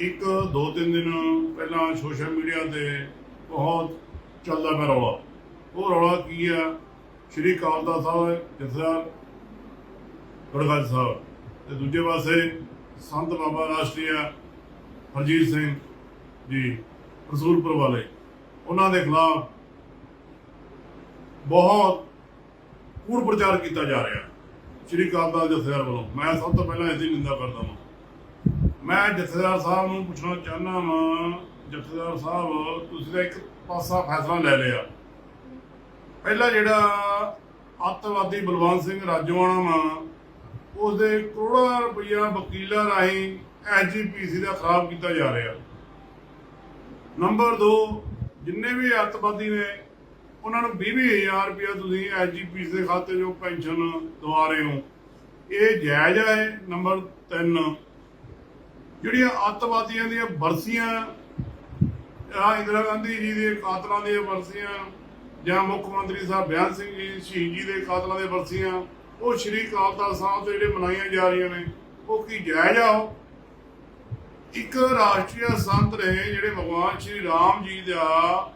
ਇੱਕ, ਦੋ, ਤਿੰਨ ਦਿਨ ਪਹਿਲਾਂ ਸੋਸ਼ਲ ਮੀਡੀਆ ਤੇ ਬਹੁਤ ਚੱਲਦਾ ਪਿਆ ਰੌਲਾ। ਉਹ ਰੌਲਾ ਕੀ ਆ? ਸ਼੍ਰੀ ਅਕਾਲ ਤਖਤ ਸਾਹਿਬ ਜਥੇਦਾਰ ਗੜਗੜ ਸਾਹਿਬ ਤੇ ਦੂਜੇ ਪਾਸੇ ਸੰਤ ਬਾਬਾ ਰਾਸ਼ਟਰੀਆ ਹਰਜੀਤ ਸਿੰਘ ਜੀ, ਰਸੂਲਪੁਰ ਵਾਲੇ। ਉਹਨਾਂ ਦੇ ਖਿਲਾਫ ਬਹੁਤ ਕੂੜ ਪ੍ਰਚਾਰ ਕੀਤਾ ਜਾ ਰਿਹਾ। ਸ਼੍ਰੀ ਅਕਾਲ ਤਖਤ ਜਥੇਦਾਰ ਵੱਲੋਂ। ਮੈਂ ਸਭ ਤੋਂ ਪਹਿਲਾਂ ਇਸ ਦੀ ਨਿੰਦਾ ਕਰਦਾ ਹਾਂ। ਮੈਂ ਜਥੇਦਾਰ ਸਾਹਿਬ ਨੂੰ ਪੁੱਛਣਾ ਚਾਹੁੰਦਾ ਵਾਂ, ਜਥੇਦਾਰ ਸਾਹਿਬ, ਤੁਸੀਂ ਤਾਂ ਇੱਕ ਪਾਸਾ ਫੈਸਲਾ ਲੈ ਲਿਆ। ਪਹਿਲਾ ਜਿਹੜਾ ਅੱਤਵਾਦੀ ਬਲਵੰਤ ਸਿੰਘ ਰਾਜੋਆਣਾ ਵਾ ਉਹਦੇ ਕਰੋੜਾਂ ਰੁਪਈਆ ਵਕੀਲਾਂ ਰਾਹੀਂ ਐਸਜੀਪੀਸੀ ਦਾ ਖਰਾਬ ਕੀਤਾ ਜਾ ਰਿਹਾ। ਨੰਬਰ 2 ਜਿੰਨੇ ਵੀ ਅੱਤਵਾਦੀ ਨੇ, ਉਹਨਾਂ ਨੂੰ 20000 ਰੁਪਇਆ ਤੁਸੀਂ ਐਸਜੀਪੀਸੀ ਦੇ ਖਾਤੇ 'ਚੋਂ ਪੈਨਸ਼ਨ ਦਵਾ ਰਹੇ ਹੋ। ਇਹ ਜਾਇਜ਼ ਹੈ, ਨੰਬਰ 3 ਜਿਹੜੀਆਂ ਅੱਤਵਾਦੀਆਂ ਦੀਆਂ ਬਰਸੀਆਂ, ਆ ਇੰਦਰਾ ਗਾਂਧੀ ਜੀ ਦੇ ਕਾਤਲਾਂ ਦੀਆਂ ਬਰਸੀਆਂ, ਜਾਂ ਮੁੱਖ ਮੰਤਰੀ ਸਾਹਿਬ ਬਿਆਨ ਸਿੰਘ ਜੀ, ਸ਼ਹੀਦ ਜੀ ਦੇ ਕਾਤਲਾਂ ਦੇ ਬਰਸੀਆਂ, ਉਹ ਸ਼੍ਰੀ ਅਕਾਲ ਤਖਤ ਸਾਹਿਬ ਤੇ ਜਿਹੜੇ ਮਨਾਈਆਂ ਜਾ ਰਹੀਆਂ ਨੇ, ਉਹ ਕੀ ਜਾਇਜ਼ ਆ ਉਹ? ਇੱਕ ਰਾਸ਼ਟਰੀ ਸੰਤ ਨੇ ਜਿਹੜੇ ਭਗਵਾਨ ਸ਼੍ਰੀ ਰਾਮ ਜੀ ਦਾ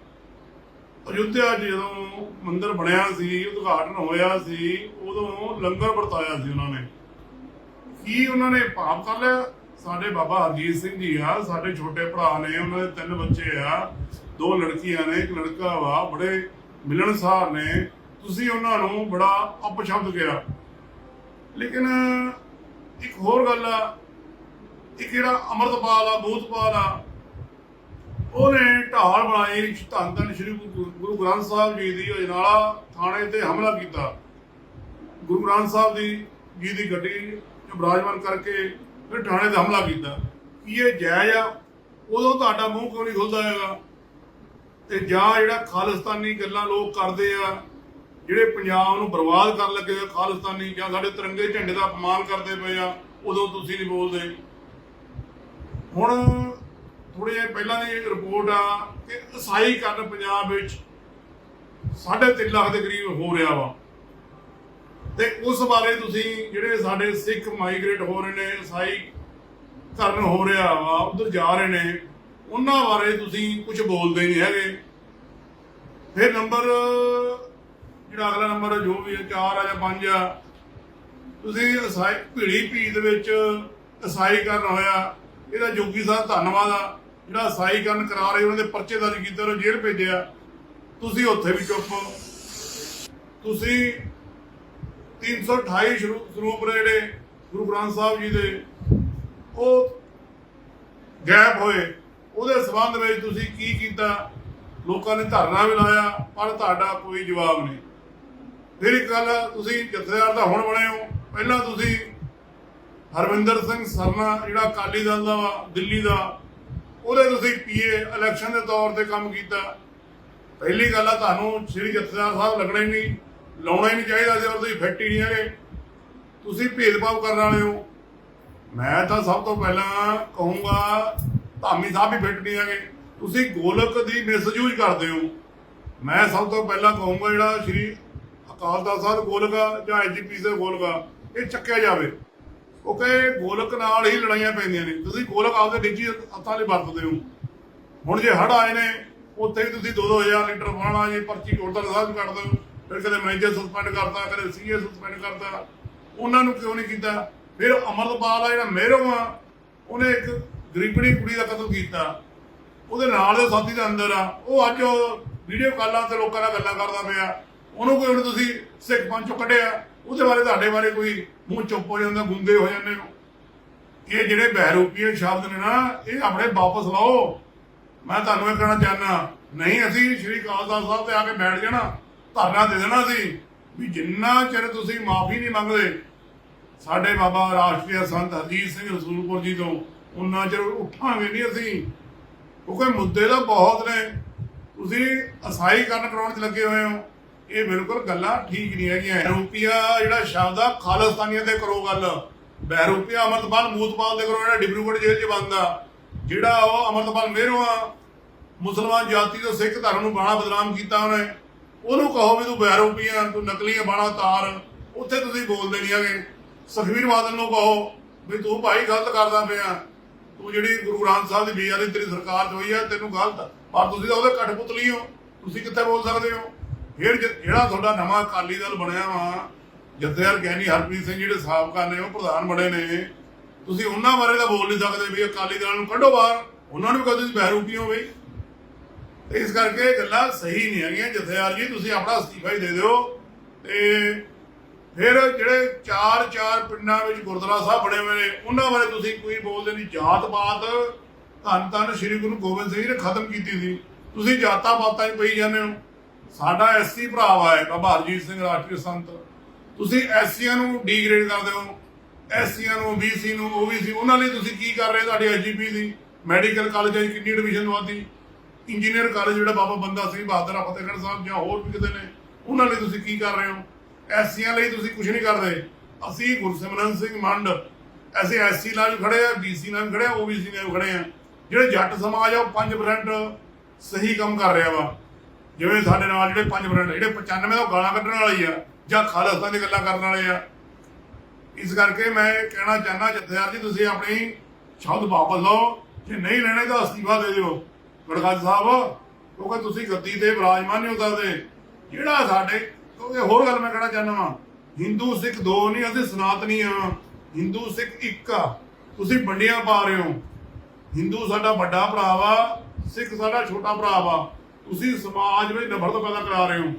ਅਯੁੱਧਿਆ ਜਦੋਂ ਮੰਦਿਰ ਬਣਿਆ ਸੀ, ਉਦਘਾਟਨ ਹੋਇਆ ਸੀ, ਉਦੋਂ ਲੰਗਰ ਵਰਤਾਇਆ ਸੀ ਉਹਨਾਂ ਨੇ। ਕੀ ਉਹਨਾਂ ਨੇ ਪਾਪ ਕਰ ਲਿਆ? ਸਾਡੇ ਬਾਬਾ ਹਰਜੀਤ ਸਿੰਘ ਜੀ ਆ, ਸਾਡੇ ਛੋਟੇ ਭਰਾ ਨੇ, ਉਹਨਾਂ ਦੇ ਤਿੰਨ ਬੱਚੇ ਆ, ਦੋ ਲੜਕੀਆਂ ਨੇ, ਇੱਕ ਲੜਕਾ ਵਾ, ਬੜੇ ਮਿਲਣਸਾਰ ਨੇ, ਤੁਸੀਂ ਉਹਨਾਂ ਨੂੰ ਬੜਾ ਅਪਸ਼ਬਦ ਕਿਹਾ। ਲੇਕਿਨ ਇੱਕ ਹੋਰ ਗੱਲ ਆ, ਇੱਕ ਜਿਹੜਾ ਅਮਰਤਪਾਲ ਆ ਬੂਤਪਾਲ ਆ, ਉਹਨੇ ਢਾਲ ਬਣਾਈ ਧੰਨ ਧੰਨ ਸ਼੍ਰੀ ਗੁਰੂ ਗੁਰੂ ਗ੍ਰੰਥ ਸਾਹਿਬ ਜੀ ਦੀ ਅਜਨਾਲਾ ਥਾਣੇ ਤੇ ਹਮਲਾ ਕੀਤਾ। ਗੁਰੂ ਗ੍ਰੰਥ ਸਾਹਿਬ ਦੀ ਜੀ ਦੀ ਗੱਡੀ ਚ ਬਰਾਜਮਾਨ ਕਰਕੇ ਫਿਰ ਥਾਣੇ ਤੇ ਹਮਲਾ ਕੀਤਾ। ਕੀ ਇਹ ਜਾਇਜ਼ ਆ? ਉਦੋਂ ਤੁਹਾਡਾ ਮੂੰਹ ਕਿਉਂ ਨਹੀਂ ਖੁੱਲਦਾ ਹੈਗਾ? ਤੇ ਜਾਂ ਜਿਹੜਾ ਖਾਲਿਸਤਾਨੀ ਗੱਲਾਂ ਲੋਕ ਕਰਦੇ ਆ, ਜਿਹੜੇ ਪੰਜਾਬ ਨੂੰ ਬਰਬਾਦ ਕਰਨ ਲੱਗੇ ਆ ਖਾਲਿਸਤਾਨੀ, ਜਾਂ ਸਾਡੇ ਤਿਰੰਗੇ ਝੰਡੇ ਦਾ ਅਪਮਾਨ ਕਰਦੇ ਪਏ ਆ, ਉਦੋਂ ਤੁਸੀਂ ਨਹੀਂ ਬੋਲਦੇ। ਹੁਣ ਥੋੜੇ ਜਿਹਾ ਪਹਿਲਾਂ ਦੀ ਰਿਪੋਰਟ ਆ ਕਿ ਇਸਾਈ ਕਰਨ ਪੰਜਾਬ ਵਿੱਚ 3.5 ਲੱਖ ਦੇ ਕਰੀਬ ਹੋ ਰਿਹਾ ਵਾ। ਤੇ ਉਸ ਬਾਰੇ ਤੁਸੀਂ ਜਿਹੜੇ ਸਾਡੇ ਸਿੱਖ ਮਾਈਗ੍ਰੇਟ ਹੋ ਰਹੇ ਨੇ ਈਸਾਈ ਕਰਨ ਹੋ ਰਿਹਾ ਵਾ, ਉਧਰ ਜਾ ਰਹੇ ਨੇ, ਉਹਨਾਂ ਬਾਰੇ ਤੁਸੀਂ ਕੁਝ ਬੋਲਦੇ ਨਹੀਂ ਹੈਗੇ। ਫਿਰ ਨੰਬਰ, ਜਿਹੜਾ ਅਗਲਾ ਨੰਬਰ ਜੋ ਵੀ 4 ਆ ਜਾਂ 5 ਆ, ਤੁਸੀਂ ਈਸਾਈ ਭੀੜੀ ਭੀੜ ਦੇ ਵਿੱਚ ਈਸਾਈ ਕਰਨ ਹੋਇਆ, ਇਹਦਾ ਜੋਗੀ ਸਾਹਿਬ ਧੰਨਵਾਦ ਆ। ਜਿਹੜਾ ਈਸਾਈ ਕਰਨ ਕਰਾ ਰਹੇ, ਉਹਨਾਂ ਦੇ ਪਰਚੇ ਦਰਜ ਕੀਤੇ, ਉਹਨੂੰ ਜੇਲ੍ਹ ਭੇਜਿਆ। ਤੁਸੀਂ ਉੱਥੇ ਵੀ ਚੁੱਪ ਤੁਸੀਂ 328 ਸ਼ਰੂ- ਸਰੂਪ ਨੇ ਜਿਹੜੇ ਗੁਰੂ ਗ੍ਰੰਥ ਸਾਹਿਬ ਜੀ ਦੇ। ਉਹ ਗੈਪ ਹੋਏ। ਉਹਦੇ ਸਬੰਧ ਵਿੱਚ ਤੁਸੀਂ ਕੀ ਕੀਤਾ? ਲੋਕਾਂ ਨੇ ਧਰਨਾ ਵੀ ਲਾਇਆ, ਪਰ ਤੁਹਾਡਾ ਕੋਈ ਜਵਾਬ ਨਹੀਂ। ਫਿਰ ਇੱਕ ਗੱਲ ਤੁਸੀਂ ਜਥੇਦਾਰ ਦਾ ਹੁਣ ਬਣੇ ਹੋ। ਪਹਿਲਾਂ ਤੁਸੀਂ ਹਰਵਿੰਦਰ ਸਿੰਘ ਸਰਨਾ, ਜਿਹੜਾ ਅਕਾਲੀ ਦਲ ਦਾ ਵਾ, ਦਿੱਲੀ ਦਾ, ਉਹਦੇ ਤੁਸੀਂ ਪੀਏ ਇਲੈਕਸ਼ਨ ਦੇ ਤੌਰ ਤੇ ਕੰਮ ਕੀਤਾ। ਪਹਿਲੀ ਗੱਲ ਆ, ਤੁਹਾਨੂੰ ਸ੍ਰੀ ਜਥੇਦਾਰ ਸਾਹਿਬ ਲੱਗਣਾ ਹੀ ਨਹੀਂ। ਲਾਉਣਾ ਹੀ ਨਹੀਂ ਚਾਹੀਦਾ ਸੀ, ਔਰ ਤੁਸੀਂ ਫਿੱਟ ਹੀ ਨਹੀਂ ਹੈਗੇ। ਤੁਸੀਂ ਭੇਦਭਾਵ ਕਰਨ ਵਾਲੇ ਹੋ। ਮੈਂ ਤਾਂ ਸਭ ਤੋਂ ਪਹਿਲਾਂ ਕਹੂੰਗਾ, ਧਾਮੀ ਸਾਹਿਬ ਵੀ ਫਿੱਟ ਨਹੀਂ ਹੈਗੇ। ਤੁਸੀਂ ਗੋਲਕ ਦੀ ਮਿਸਯੂਜ਼ ਕਰਦੇ ਹੋ। ਮੈਂ ਸਭ ਤੋਂ ਪਹਿਲਾਂ ਕਹੂੰਗਾ ਜਿਹੜਾ ਸ਼੍ਰੀ ਅਕਾਲ ਤਖਤ ਸਾਹਿਬ ਗੋਲਕਾ ਆ, ਜਾਂ ਐਜੀਪੀ ਦੇ ਗੋਲਕ ਆ, ਇਹ ਚੱਕਿਆ ਜਾਵੇ। ਉਹ ਕਿਉਂਕਿ ਗੋਲਕ ਨਾਲ ਹੀ ਲੜਾਈਆਂ ਪੈਂਦੀਆਂ ਨੇ। ਤੁਸੀਂ ਗੋਲਕ ਆਪਦੇ ਨਿੱਜੀ ਹੱਥਾਂ ਲਈ ਵਰਤਦੇ ਹੋ। ਹੁਣ ਜੇ ਹੜ ਆਏ ਨੇ, ਉੱਥੇ ਵੀ ਤੁਸੀਂ 2-2000 ਲੀਟਰ ਪਾਣਾ ਜੀ ਪਰਚੀ ਗੁਰਦੁਆਰਾ ਸਾਹਿਬ ਕੱਢਦੇ ਹੋ ਫਿਰ ਕਦੇ ਮੈਨੇਜਰ ਸਸਪੈਂਡ ਕਰਤਾ ਕਦੇ ਸੀਏ ਸਸਪੈਂਡ ਕਰਤਾ ਉਹਨਾਂ ਨੂੰ ਕਿਉਂ ਨਹੀਂ ਕੀਤਾ? ਫਿਰ ਅਮਰਪਾਲ ਆ ਜਿਹੜਾ ਮਹਿਰੋਂ ਆ ਉਹਨੇ ਇੱਕ ਗਰੀਬਣੀ ਕੁੜੀ ਦਾ ਕਤਲ ਕੀਤਾ। ਉਹਦੇ ਨਾਲ ਦੇ ਸਾਥੀ ਦੇ ਅੰਦਰ ਆ। ਉਹ ਅੱਜ ਵੀਡੀਓ ਕਾਲਾਂ ਤੇ ਲੋਕਾਂ ਨਾਲ ਗੱਲਾਂ ਕਰਦਾ ਪਿਆ। ਉਹਨੂੰ ਕੋਈ ਹੁਣ ਤੁਸੀਂ ਸਿੱਖ ਪੰਚੋਂ ਕੱਢਿਆ। ਉਹਦੇ ਬਾਰੇ ਤੁਹਾਡੇ ਬਾਰੇ ਕੋਈ ਮੂੰਹ ਚੁੱਪ ਹੋ ਜਾਂਦਾ, ਗੁੰਦੇ ਹੋ ਜਾਂਦੇ ਹੋ। ਇਹ ਜਿਹੜੇ ਬਹਿਰੂਪੀਏ ਸ਼ਬਦ ਨੇ ਨਾ, ਇਹ ਆਪਣੇ ਵਾਪਸ ਲਾਓ। ਮੈਂ ਤੁਹਾਨੂੰ ਇਹ ਕਹਿਣਾ ਚਾਹਨਾ ਨਹੀਂ ਅਸੀਂ ਸ਼੍ਰੀ ਅਕਾਲ ਤਖਤ ਸਾਹਿਬ ਤੇ ਆ ਕੇ ਬੈਠ ਜਾਣਾ। ਧਰਨਾ ਦੇ ਦੇਣਾ ਸੀ ਵੀ ਜਿੰਨਾ ਚਿਰ ਤੁਸੀਂ ਮਾਫੀ ਨਹੀਂ ਮੰਗਦੇ, ਸਾਡੇ ਬਾਬਾ ਰਾਸ਼ਟਰੀ ਸੰਤ ਹਰਜੀਤ ਸਿੰਘ ਰਸੂਲਪੁਰ ਜੀ ਤੋਂ ਉਹਨਾਂ ਚਿਰ ਉੱਠਾਂਗੇ ਨਹੀਂ ਅਸੀਂ। ਕਿਉਂਕਿ ਮੁੱਦੇ ਤਾਂ ਬਹੁਤ ਨੇ। ਤੁਸੀਂ ਅਸਾਈ ਕਰਨ ਕਰਾਉਣ 'ਚ ਲੱਗੇ ਹੋਏ ਹੋ। ਇਹ ਬਿਲਕੁਲ ਗੱਲਾਂ ਠੀਕ ਨਹੀਂ ਹੈਗੀਆਂ। ਰੂਪੀਆ ਜਿਹੜਾ ਸ਼ਬਦ ਆ, ਖਾਲਿਸਤਾਨੀਆਂ ਤੇ ਕਰੋ ਗੱਲ। ਬਹਿਰੂਪੀਆ ਅਮਰਤਪਾਲ ਮੂਤਪਾਲ ਦੇ ਕਰੋ, ਜਿਹੜਾ ਡਿਬਰੂਗੜ੍ਹ ਜੇਲ੍ਹ 'ਚ ਬੰਦ ਆ। ਜਿਹੜਾ ਉਹ ਅਮਰਤਪਾਲ ਮਹਿਰੋਂ ਆ। ਮੁਸਲਮਾਨ ਜਾਤੀ ਤੋਂ ਸਿੱਖ ਧਰਮ ਨੂੰ ਬਾਣਾ ਬਦਨਾਮ ਕੀਤਾ ਉਹਨੇ। ਉਹਨੂੰ ਕਹੋ ਵੀ ਤੂੰ ਬਹਿਰੂਪੀਆ ਤੂੰ ਨਕਲੀਆਂ ਬਾਣਾ ਤਾਰ, ਉੱਥੇ ਤੁਸੀਂ ਬੋਲਦੇ ਨਹੀਂ ਹੈਗੇ। ਸੁਖਵੀਰ ਬਾਦਲ ਨੂੰ ਕਹੋ ਵੀ ਤੂੰ ਭਾਈ ਗਲਤ ਕਰਦਾ ਪਿਆ। ਤੂੰ ਜਿਹੜੀ ਗੁਰੂ ਗ੍ਰੰਥ ਸਾਹਿਬ ਦੀ ਬੀਆਰੀ ਤੇਰੀ ਸਰਕਾਰ 'ਚ ਹੋਈ ਹੈ, ਤੈਨੂੰ ਗਲਤ। ਪਰ ਤੁਸੀਂ ਤਾਂ ਉਹਦੇ ਕਠਪੁਤਲੀ ਹੋ। ਤੁਸੀਂ ਕਿੱਥੇ ਬੋਲ ਸਕਦੇ ਹੋ? ਫਿਰ ਜਿਹੜਾ ਤੁਹਾਡਾ ਨਵਾਂ ਅਕਾਲੀ ਦਲ ਬਣਿਆ ਵਾ ਜਥੇਦਾਰ ਗਿਆਨੀ ਹਰਪ੍ਰੀਤ ਸਿੰਘ ਜਿਹੜੇ ਸਾਬਕਾ ਨੇ, ਉਹ ਪ੍ਰਧਾਨ ਬਣੇ ਨੇ। ਤੁਸੀਂ ਉਹਨਾਂ ਬਾਰੇ ਤਾਂ ਬੋਲ ਨਹੀਂ ਸਕਦੇ ਵੀ ਅਕਾਲੀ ਦਲ ਨੂੰ ਕੱਢੋ ਬਾਹਰ। ਉਹਨਾਂ ਨੂੰ ਵੀ ਕਦੇ ਬਹਿਰੂਪੀ ਹੋ ਬਈ। ਤੇ ਇਸ ਕਰਕੇ ਇਹ ਗੱਲਾਂ ਸਹੀ ਨਹੀਂ ਹੈਗੀਆਂ। ਜਥੇਦਾਰ ਜੀ, ਤੁਸੀਂ ਆਪਣਾ ਅਸਤੀਫਾ ਹੀ ਦੇ ਦਿਓ। ਤੇ ਫਿਰ ਜਿਹੜੇ ਚਾਰ ਚਾਰ ਪਿੰਡਾਂ ਵਿੱਚ ਗੁਰਦੁਆਰਾ ਸਾਹਿਬ ਬਣੇ ਹੋਏ ਨੇ, ਉਹਨਾਂ ਬਾਰੇ ਤੁਸੀਂ ਕੋਈ ਬੋਲਦੇ ਨਹੀਂ। ਜਾਤ ਪਾਤ, ਧੰਨ ਧੰਨ ਸ੍ਰੀ ਗੁਰੂ ਗੋਬਿੰਦ ਸਿੰਘ ਜੀ ਨੇ ਖਤਮ ਕੀਤੀ ਸੀ। ਤੁਸੀਂ ਜਾਤਾਂ ਪਾਤਾਂ 'ਚ ਪਈ ਜਾਂਦੇ ਹੋ। ਸਾਡਾ ਐਸਸੀ ਭਰਾਵਾ ਹੈ ਬਾਬਾ ਹਰਜੀਤ ਸਿੰਘ, ਰਾਸ਼ਟਰੀ ਸੰਤ। ਤੁਸੀਂ ਐਸਸੀਆਂ ਨੂੰ ਡੀਗ੍ਰੇਡ ਕਰਦੇ ਹੋ। ਐਸਸੀਆਂ ਨੂੰ ਬੀਸੀ ਨੂੰ ਓਬੀਸੀ ਉਹਨਾਂ ਲਈ ਤੁਸੀਂ ਕੀ ਕਰ ਰਹੇ ਤੁਹਾਡੀ ਐਸਜੀਪੀ ਦੀ? ਮੈਡੀਕਲ ਕਾਲਜਾਂ 'ਚ ਕਿੰਨੀ ਐਡਮਿਸ਼ਨ ਵਾਦੀ ਇੰਜੀਨੀਅਰ ਕਾਲਜ ਜਿਹੜਾ ਬਾਬਾ ਬੰਦਾ ਸਿੰਘ ਬਹਾਦਰ ਫਤਿਹਗੜ੍ਹ ਸਾਹਿਬ ਜਾਂ ਹੋਰ ਵੀ ਕਿਤੇ ਨੇ, ਉਹਨਾਂ ਲਈ ਤੁਸੀਂ ਕੀ ਕਰ ਰਹੇ ਹੋ? ਐਸਸੀਆਂ ਲਈ ਤੁਸੀਂ ਕੁਝ ਨਹੀਂ ਕਰਦੇ। ਅਸੀਂ ਗੁਰਸਿਮਰਨ ਸਿੰਘ ਮੰਡ, ਅਸੀਂ ਐਸਸੀ ਨਾਲ ਵੀ ਖੜੇ ਆ ਬੀਸੀ ਨਾਲ ਵੀ ਖੜੇ ਆ ਓਬੀਸੀ ਨਾਲ ਵੀ ਖੜੇ ਆ। ਜਿਹੜੇ ਜੱਟ ਸਮਾਜ ਆ, ਉਹ 5% ਸਹੀ ਕੰਮ ਕਰ ਰਿਹਾ ਵਾ। ਜਿਵੇਂ ਸਾਡੇ ਨਾਲ ਜਿਹੜੇ 5% ਜਿਹੜੇ 95 ਉਹ ਗਾਲਾਂ ਕੱਢਣ ਵਾਲੇ ਆ, ਜਾਂ ਖਾਲਸਤਾਨ ਦੀ ਗੱਲਾਂ ਕਰਨ ਵਾਲੇ ਆ। ਇਸ ਕਰਕੇ ਮੈਂ ਕਹਿਣਾ ਚਾਹੁੰਦਾ ਜਥੇਦਾਰ ਜੀ, ਤੁਸੀਂ ਆਪਣੀ ਸ਼ਬਦ ਵਾਪਸ ਲਓ। ਜੇ ਨਹੀਂ ਲੈਣੇ ਤਾਂ ਅਸਤੀਫਾ ਦੇ ਦਿਓ। ਗੜਗੱਜ ਸਾਹਿਬ ਕਿਉਂਕਿ ਤੁਸੀਂ ਗੱਦੀ ਤੇ ਵਿਰਾਜਮਾਨ ਨਹੀਂ ਹੋ ਸਕਦੇ। ਜਿਹੜਾ ਸਾਡੇ ਕਿਉਂਕਿ ਹੋਰ ਗੱਲ ਮੈਂ ਕਹਿਣਾ ਚਾਹੁੰਦਾ ਵਾਂ। ਹਿੰਦੂ, ਸਿੱਖ ਦੋ ਨਹੀਂ, ਅਸੀਂ ਸਨਾਤਨੀ ਆ। ਹਿੰਦੂ, ਸਿੱਖ ਇੱਕ ਆ। ਤੁਸੀਂ ਵੰਡੀਆਂ ਪਾ ਰਹੇ ਹੋ। ਹਿੰਦੂ ਸਾਡਾ ਵੱਡਾ ਭਰਾ ਵਾ, ਸਿੱਖ ਸਾਡਾ ਛੋਟਾ ਭਰਾ ਵਾ। ਤੁਸੀਂ ਸਮਾਜ ਵਿੱਚ ਨਫ਼ਰਤ ਪੈਦਾ ਕਰਾ ਰਹੇ ਹੋ।